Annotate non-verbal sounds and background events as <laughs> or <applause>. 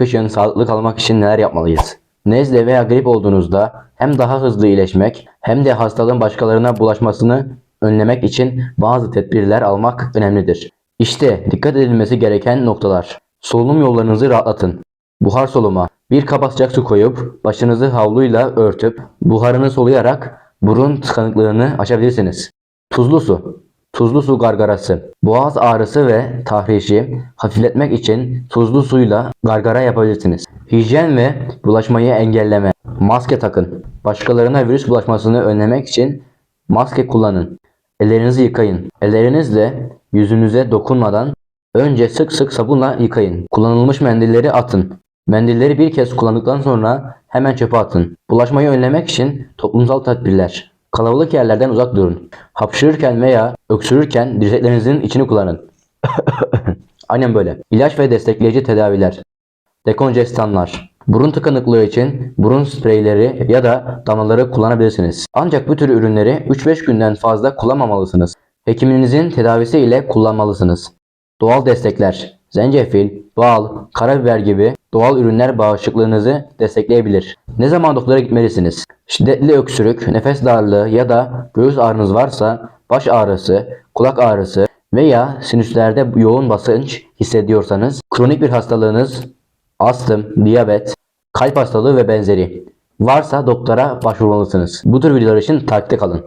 kışın sağlıklı kalmak için neler yapmalıyız? Nezle veya grip olduğunuzda hem daha hızlı iyileşmek hem de hastalığın başkalarına bulaşmasını önlemek için bazı tedbirler almak önemlidir. İşte dikkat edilmesi gereken noktalar. Solunum yollarınızı rahatlatın. Buhar soluma. Bir kaba sıcak su koyup başınızı havluyla örtüp buharını soluyarak burun tıkanıklığını aşabilirsiniz. Tuzlu su. Tuzlu su gargarası. Boğaz ağrısı ve tahrişi hafifletmek için tuzlu suyla gargara yapabilirsiniz. Hijyen ve bulaşmayı engelleme. Maske takın. Başkalarına virüs bulaşmasını önlemek için maske kullanın. Ellerinizi yıkayın. Ellerinizle yüzünüze dokunmadan önce sık sık sabunla yıkayın. Kullanılmış mendilleri atın. Mendilleri bir kez kullandıktan sonra hemen çöpe atın. Bulaşmayı önlemek için toplumsal tedbirler. Kalabalık yerlerden uzak durun. Hapşırırken veya öksürürken dirseklerinizin içini kullanın. <laughs> Aynen böyle. İlaç ve destekleyici tedaviler. Dekonjestanlar. Burun tıkanıklığı için burun spreyleri ya da damlaları kullanabilirsiniz. Ancak bu tür ürünleri 3-5 günden fazla kullanmamalısınız. Hekiminizin tedavisi ile kullanmalısınız. Doğal destekler. Zencefil, bal, karabiber gibi doğal ürünler bağışıklığınızı destekleyebilir. Ne zaman doktora gitmelisiniz? Şiddetli öksürük, nefes darlığı ya da göğüs ağrınız varsa baş ağrısı, kulak ağrısı veya sinüslerde yoğun basınç hissediyorsanız, kronik bir hastalığınız, astım, diyabet, kalp hastalığı ve benzeri varsa doktora başvurmalısınız. Bu tür videolar için takipte kalın.